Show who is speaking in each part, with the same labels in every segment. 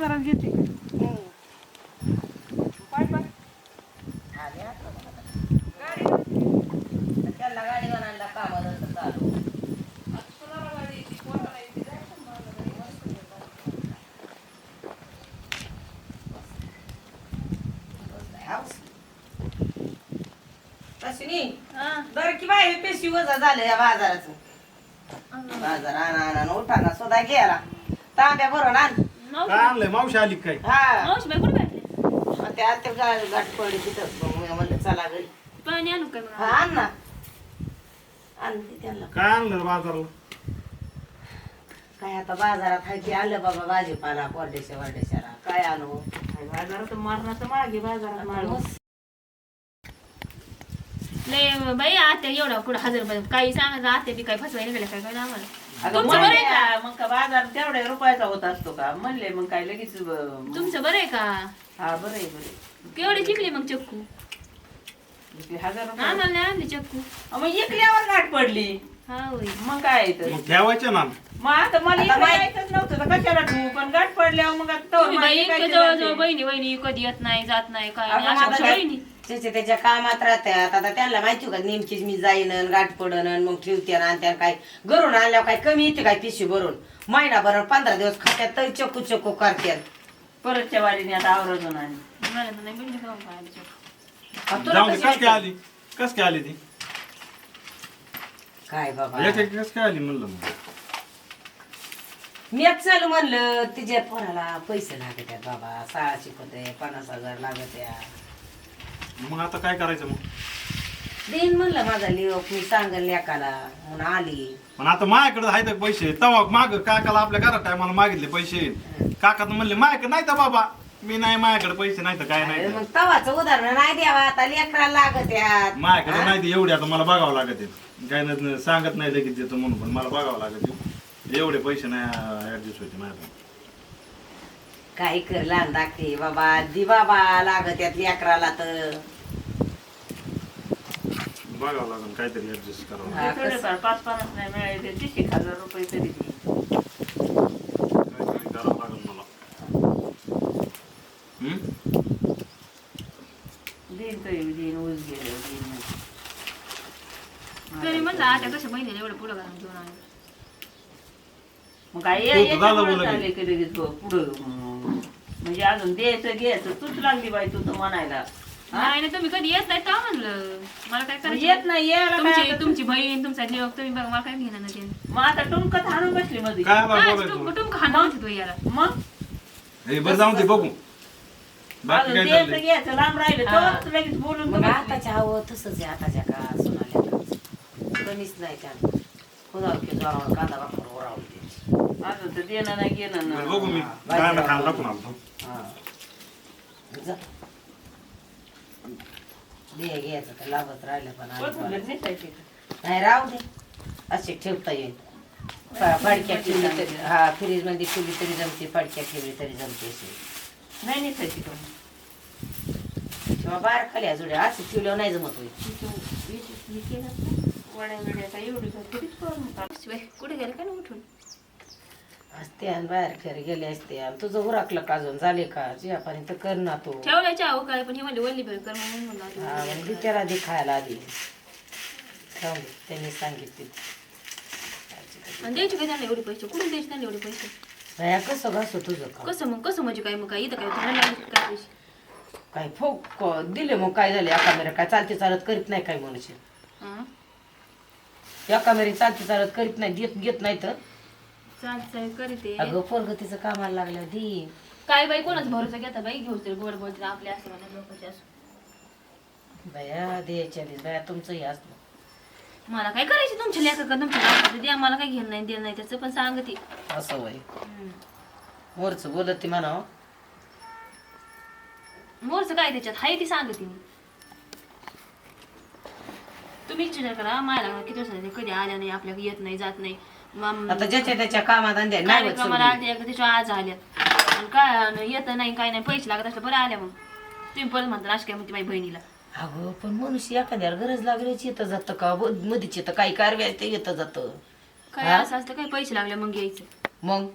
Speaker 1: बाजारात घेते. का
Speaker 2: दर की बाई पेशी वजा झालं या बाजाराचं. बाजार आणा आणा उठाना सुद्धा गेला तांब्या भरून आण.
Speaker 3: काय आणलंय? मावशी आली काय?
Speaker 2: हा.
Speaker 1: मावशी बाई कुठे भेटले
Speaker 2: मग ते आता गाठ गाठ पडली तिथं. मग मी म्हणलं चला घरी.
Speaker 1: पाणी आणू काय
Speaker 2: हा
Speaker 1: मग
Speaker 2: आण ना त्यांना.
Speaker 3: काय आणलं बाजारला?
Speaker 2: काय आता बाजारात हाय की आलं बाबा भाजीपाला कोरडेशा वारडेशाला काय आणू?
Speaker 4: बाजारात मारण्याचं मागे बाजारात मारू
Speaker 1: लय बाई आत्या एवढा कुठं हजार रुपये काही सांगायचं आत्या बी काय फसवायला गेल्या काय काय आम्हाला?
Speaker 4: अगं
Speaker 1: तुमचं बरं आहे का?
Speaker 4: मग का बाजार तेवढ्या रुपयाचा होत असतो का? म्हणले मग काय लगेच ब-
Speaker 1: तुमचं बरं आहे का?
Speaker 4: हा बरं आहे बरं
Speaker 1: केवढी चिकली मग चक्कू?
Speaker 4: इथले हजार रुपये.
Speaker 1: आम्हाला नाही आणली चक्कू.
Speaker 4: अं, मग इकल्यावर गाठ पडली.
Speaker 1: हा होय
Speaker 4: मग काय येतं
Speaker 3: मग ठेवायचे ना.
Speaker 4: मग आता मला इकडे यायचंच नव्हतं तर कशाला ठेवू? पण गाठ पडल्यावर मग आता तोवर
Speaker 1: तुम्ही बाई
Speaker 4: जाते?
Speaker 1: बहिणी बहिणी कधी येत नाही जात नाही काय नाही अशा बहिणी.
Speaker 2: त्याच्या त्याच्या कामात राहतात. आता त्यांना माहिती का नेमकीच मी जाईन अन गाठ पडन अन मग ठेवते आणि त्या काय घरून आणल्यावर काय कमी येते काय पिशवी भरून? महिनाभर पंधरा दिवस खात्यात तरी चक्कू चक्कू करतात
Speaker 4: परतच्या वाडीने आता आणि
Speaker 1: मला तर नाही
Speaker 2: तुला कशी
Speaker 3: कस काय? आली? कस काय आली ती?
Speaker 2: काय बाबा?
Speaker 3: कस काय आली म्हणलं मग?
Speaker 2: चालू म्हणलं तिच्या पोराला पैसे लागत आहेत बाबा शाळा शिकवते पन्नास हजार लागत आहे
Speaker 3: मग आता काय करायचं मग?
Speaker 2: देईन म्हणलं माझा लिओक मी सांगेल लेकाला म्हणून आली.
Speaker 3: पण आता माझ्याकडे आहेत का पैसे. तवा माग काकाला आपल्या घरात टायमाला मागितले पैसे. काका तर म्हणले माझ्याकडे नाही तर बाबा मी नाही माझ्याकडे पैसे नाही तर काय
Speaker 2: अरे
Speaker 3: नाही
Speaker 2: मग तवाचं उदाहरण नाही द्यावा आता लेकराला लागत यात.
Speaker 3: माझ्याकडे नाही ते एवढे आता मला बघावं लागत आहे. काय न- सांगत नाही लगेच देतो म्हणून पण मला बघावं लागत आहे. एवढे पैसे नाही ऍडजस्ट होते माझ्याकडे.
Speaker 2: काय कर लहान दाखते बाबा दि बाबा लागत यात लेकराला तर
Speaker 3: बघावं लागेल काहीतरी ऍडजस्ट करावं
Speaker 2: हा,
Speaker 4: थोडेफार पाच पन्नास नाही मिळाले तीस एक हजार रुपये तरी दे.
Speaker 3: काहीतरी करावं लागेल मला हम्म?
Speaker 4: देईन तरी देईन ऊस गेले देईन
Speaker 1: तरी म्हणलं आत्या कशा बहिणीला एवढं पुढं घालून घेऊन आले
Speaker 4: मग काय
Speaker 3: तू झालं
Speaker 4: पुढं. म्हणजे अजून द्यायचं घ्यायचं तूच लागली बाई तू तर म्हणायला. हा?
Speaker 1: नाही ना तुम्ही कधी येत नाही का म्हणलं? मला काय करायचं
Speaker 4: येत नाही. यायला काय
Speaker 1: तुमची
Speaker 4: आता?
Speaker 1: तुमची बहीण तुमचा जीव तुम्ही बघा मला काय घेणार ना ते.
Speaker 4: मग आता टुमकत हाणून बसली मध्ये
Speaker 3: काय बा-
Speaker 1: हा,
Speaker 3: बोलायचं?
Speaker 1: तुम-
Speaker 3: मग?
Speaker 1: तुमका हाणं म्हणते तू याला.
Speaker 4: मग?
Speaker 3: हे बरं जाऊन ते बघू. बाकी
Speaker 4: अजून
Speaker 3: काय
Speaker 4: द्यायचं
Speaker 3: चाललंय?
Speaker 4: घ्यायचं लांब राहिलं
Speaker 2: हा.
Speaker 4: तर लगेच बोलून
Speaker 2: मग
Speaker 4: बसली.
Speaker 2: आताच्या हवं तसंच आहे आताच्या का सोनाल्या कमीच नाही त्या खुदा की जोरावर कांदा वापर ओरावली. त्याची
Speaker 4: अजून तर देणं नाही घेणं
Speaker 3: बरं, बघू मी. काय ना खायला टाकून आलो.
Speaker 2: जा. दे घ्यायचं तर लागत राहिलं पण बरं.
Speaker 4: का?
Speaker 2: नाही राहू दे असे ठेवता येईल फ- फडक्यात ठेवली तरी हा फ्रीजमध्ये ठेवली तरी जमते फडक्यात ठेवली तरी जमते अशी
Speaker 4: नाही नेसायची का
Speaker 2: किंवा बाहेर खाली अजून असे ठेवल्यावर नाही जमत होईल
Speaker 4: वड्या बिड्या काय एवढी काय थोडीच करून टाक.
Speaker 1: शिवाय कुठे गेले काय ना उठून
Speaker 2: असते आणि बाहेर खेळ गेले असते. आणि तुझं उरकलं का अजून? झाले का? जियापाणी तर कर ना तू.
Speaker 1: ठेवल्याच्या काय पण ही म्हणली वल्ली बाई कर म्हणून म्हणलं
Speaker 2: हा
Speaker 1: आता.
Speaker 2: म्हणजे त्याला दे खायला आधी. त्यांनी सांगितले.
Speaker 1: आणि द्यायचे काय त्यांना एवढे पैसे? कुठून द्यायचे त्यांना एवढे पैसे?
Speaker 2: बाया कसं घासू तुझं
Speaker 1: कसं मग? कसं म्हणजे काय मग? काय इथं काय तुम्हाला लागले काय पैसे?
Speaker 2: काय फोक दिले मग काय झाले? एका मेरे काय चालते चालत करीत नाही काय मनुष्य?
Speaker 1: हं?
Speaker 2: एका मेरी चालते चालत करीत नाही देत घेत नाही तर?
Speaker 1: चाल चाल करते.
Speaker 2: अगं पोरग तिचं कामाला लागलं दी.
Speaker 1: काय बाई कोणाच भरोसा घेता बाई? घेऊ तरी गोड बोलते आपले असं म्हणा लोकांचे असं.
Speaker 2: बया द्यायच्या बया असलं
Speaker 1: मला काय करायची? तुमच्या लेखा का तुमच्या द्या. मला काय घेणं नाही देणं नाही त्याचं पण सांगते.
Speaker 2: असं वय. वरच बोलत ती म्हणावं.
Speaker 1: मोरचं काय त्याच्यात? हाय ती सांगते मी. तुम्ही विचार करा मला किती कधी आल्या नाही आपल्याकडे येत नाही जात नाही.
Speaker 2: आता ज्याच्या त्याच्या कामात आणल्या नाही होत
Speaker 1: कार्यक्रमाला. आल्या का त्याच्या आज आल्या. आणि काय येत नाही काय नाही पैसे लागत असलं बरं आल्या मग. तुम्ही परत म्हणता अशी काय म्हणते माझ्या बहिणीला.
Speaker 2: अगं पण मनुष्य एखाद्याला गरज लागल्याची येतं जातं का? ब- मधीच येतं काही कारव्या ते येतं जातं.
Speaker 1: काय
Speaker 2: हा?
Speaker 1: असं असतं काय पैसे लागले मग यायचं.
Speaker 2: मग?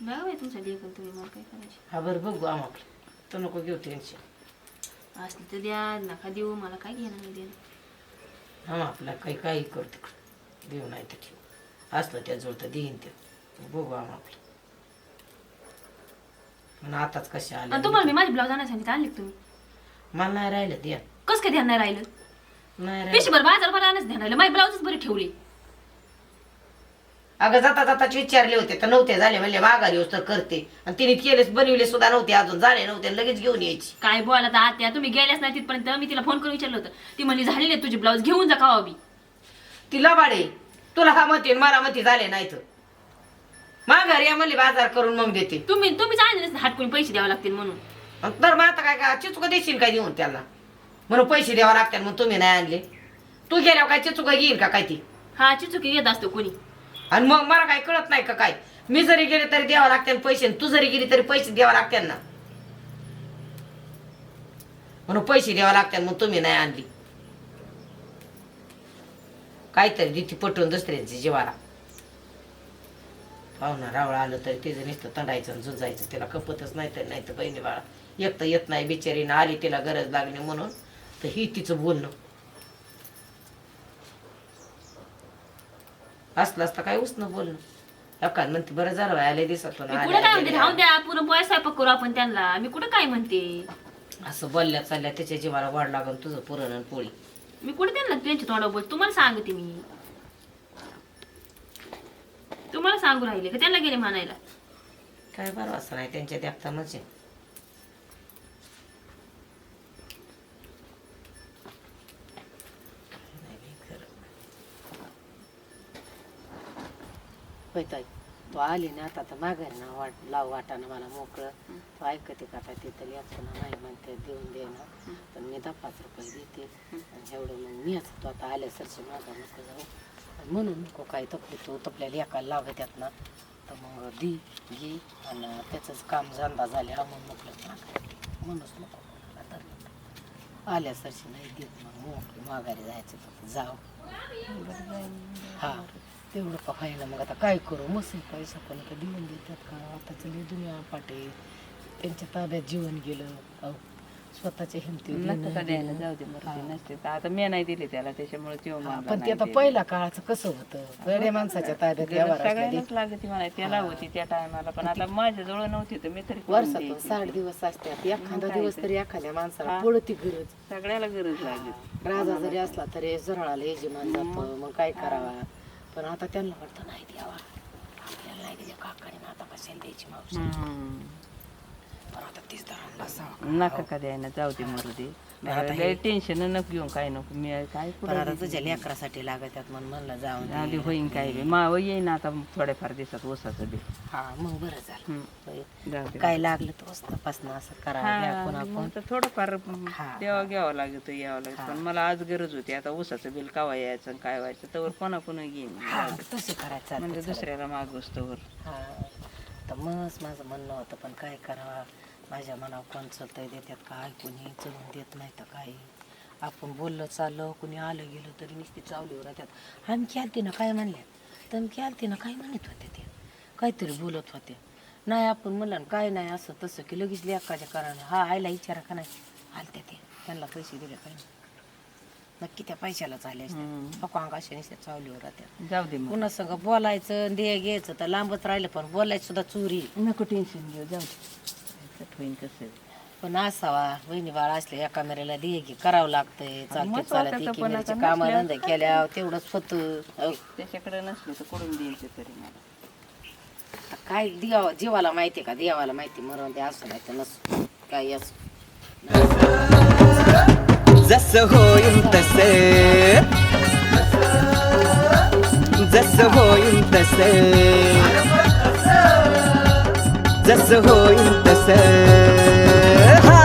Speaker 1: बघा बाई तुमच्या लेखन तुम्ही मला काय करायचे.
Speaker 2: हा बरं बघू आम्हाला. तू नको घेऊ टेन्शन
Speaker 1: असली तर द्या नका देऊ मला काय घेणं नाही देणं.
Speaker 2: हा आपला काही काही कर तिकडं देऊ नाही तर ठेवू. असलं त्या जोड तर देईन ते. बघू आम आपलं. पण आताच कशा
Speaker 1: आणि
Speaker 2: आल्या
Speaker 1: तुम्हाला मी माझी ब्लाऊज आणायला सांगितलं आणली का तुम्ही.
Speaker 2: मला नाही राहिलं द्या
Speaker 1: कसं काय ध्यान नाही राहिलं?
Speaker 2: नाही राहिलं.
Speaker 1: पिशभर बाजार बरं आणायचं ध्यान राहिलं. माझी ब्लाऊजच बरी ठेवली.
Speaker 2: अगं जाता जाताच विचारले होते तर नव्हते झाले म्हणले माघारी होत तर करते. आणि तिने केले बनविले सुद्धा नव्हते अजून झाले नव्हते लगेच घेऊन यायची.
Speaker 1: काय बोला तर आत्या तुम्ही गेल्याच नाही तिथपर्यंत. मी तिला फोन करून विचारलं होतं. ती म्हणली झाली नाही तुझी ब्लाऊज घेऊन जा का बी.
Speaker 2: तिला बाडे तुला हा मती मला मती झाले नाही तर माघारी या म्हणले बाजार करून मग देते.
Speaker 1: तुम्ही तुम्हीच आणले हाटकून पैसे द्यावे लागतील म्हणून.
Speaker 2: आणि तर मग आता काय का चिचुका देशील काय देऊन त्याला? म्हणून पैसे द्यावा लागतात मग तुम्ही नाही आणले. तू गेल्यावर काय चिचुका घेईल का काय ती?
Speaker 1: हा चिचुकी घेत असतो कोणी.
Speaker 2: आणि मग मला काय कळत नाही का काय? मी जरी गेले तरी द्यावं लागते पैसे आणि तू जरी गेली तरी पैसे द्यावं लागते ना. म्हणून पैसे द्यावं लागतात मग तुम्ही नाही आणली. काहीतरी दिती पटवून दुसऱ्यांची जीवाला पाहुणा रावळ आलं तरी तिचं नुसतं तंडायचं आणि झुंजायचं. तिला कपतच नाही तर नाही तर बहिणी बाळा. एक तर येत नाही बिचारीनं आली तिला गरज लागली म्हणून तर ही तिचं बोलणं. असलं असतं काय उसनं बोलणं. एखाद म्हणते बरं झालं आले आले,
Speaker 1: कुठं काय
Speaker 2: आले,
Speaker 1: म्हणते?
Speaker 2: गेले.
Speaker 1: राहून द्या पुरण पोळ्या स्वयंपाक करू आपण त्यांना. मी कुठं काय म्हणते?
Speaker 2: असं बोलल्या चालल्या त्याच्या जीवाला वाढ लागून तुझं पुरण आणि पोळी.
Speaker 1: मी कुठे त्यांना त्यांच्या तोंडावर बोल तुम्हाला सांगते मी. तुम्हाला सांगू राहिले का? त्यांना गेले म्हणायला.
Speaker 2: काय बरं असं नाही त्यांच्या देखता म्हणजे होय ताई. तू आली ना आता तर माघारी ना वाट लाव वाटानं मला मोकळं. तू ऐकते का आता तिथं लेकरं नाही म्हणते देऊन दे ना. पण मी दहा पाच रुपये देते. आणि एवढं मग मी आता तू आता आल्या सरशी माझा नको जाऊ. आणि म्हणून नको काय तपली तू तपल्या लेकाला लागत्यात ना. तर मग दी घे आणि त्याचंच काम धंदा झाले मग मोकळं माघारी म्हणूनच नको तर. आल्या सरशी नाही देत. मग मोकळी माघारी जायचं तर जाऊ. हा. तेवढं का व्हायला मग आता काय करू? मस्त पैसा पण का देऊन देतात का? आता चले दुनिया पाटे. त्यांच्या ताब्यात जीवन गेलं. अहो, स्वतःच्या हिमती
Speaker 4: का द्यायला? जाऊ दे नसते तर. आता मी नाही दिले त्याला त्याच्यामुळे मागला
Speaker 2: पण ते
Speaker 4: नाही
Speaker 2: आता
Speaker 4: दिले.
Speaker 2: पहिल्या काळाचं कसं होतं? गड्या माणसाच्या ताब्यात व्यवहार असले
Speaker 4: सगळ्यांनाच लागते मला. त्याला होती त्या टायमाला पण आता माझ्या जवळ नव्हती तर मी तरी करून
Speaker 2: वर्षातून
Speaker 4: द्यायची.
Speaker 2: साठ दिवस असतात. एखादा दिवस तरी. एखाद्या माणसाला
Speaker 4: हा.
Speaker 2: पडती गरज.
Speaker 4: सगळ्याला गरज लागली.
Speaker 2: राजा जरी असला तरी जराळाला यजमान जातो मग काय करावा? पण आता त्यांना वाटतं नाही द्यावा आपल्याला नाही दिल्या काकाने आता कशाला द्यायची मावशी. पण आता तीच दरांना असावा
Speaker 4: नका का द्यायला जाऊ दे मरू दे.
Speaker 2: आता
Speaker 4: लय टेन्शन नको घेऊन काय नको मी काय
Speaker 2: पण आता तुझ्या लेकरासाठी लागत्यात म्हणून म्हणलं जाऊन
Speaker 4: आधी. होईन काय बी. माव येईन आता थोड्याफार दिवसात ओसाचं बी.
Speaker 2: हा मग बरं झालं.
Speaker 4: हम्म.
Speaker 2: होय.
Speaker 4: जाऊ दे.
Speaker 2: काय लागलं तर वस्तापासनं असं करावं घ्या
Speaker 4: हा,
Speaker 2: कोणाकोण
Speaker 4: मग तर थोडंफार
Speaker 2: हा.
Speaker 4: देवा घ्यावं लागत यावं लागत. पण मला आज गरज होती आता ऊसाचं बिल कावा यायचं आणि काय व्हायचं तर कोणा कोण घेईन
Speaker 2: हा तसं करायचं
Speaker 4: म्हणजे दुसऱ्याला मागूस तर
Speaker 2: हा तर मग माझं म्हणणं होतं पण काय करावं? माझ्या मनावर कोण चलतंय देतात काय कोणी चलून देत नाही तर काही आपण बोललं चाललं कुणी आलं गेलं तरी नुसती चावलीवर राहतात. आम्ही खेळते ना काय म्हणल्या? तर मी खेळते ना काय म्हणत होते ते काहीतरी बोलत होते नाही आपण म्हणलं ना काय नाही असं तसं की लगेच लेकाच्या कारण हा आईला विचारा का नाही? आलते ते त्यांना पैसे दिले काही नाही? नक्की त्या असते नको अंगाशी चावलीवर राहतात
Speaker 4: जाऊ दे
Speaker 2: पुन्हा सगळं बोलायचं दे घ्यायचं तर लांबच राहिलं पण बोलायचं सुद्धा चोरी.
Speaker 4: नको टेन्शन घेऊ जाऊ दे. होईन कसं?
Speaker 2: पण असावा बहिणी बाळ असले एका मेरेला दिये की करावं लागतंय चालते चालत
Speaker 4: एकीमेरीचे
Speaker 2: कामं धंदे केल्या तेवढंच होत
Speaker 4: त्याच्याकडे नसलं तर करून द्यायचं तरी मला.
Speaker 2: काय देवा जीवाला माहिती का? देवाला माहिती मरण ते असं नाही तर नसू काही असू.
Speaker 5: जस होईल तसे. जस होईल तसे. जस होईल तस. हा.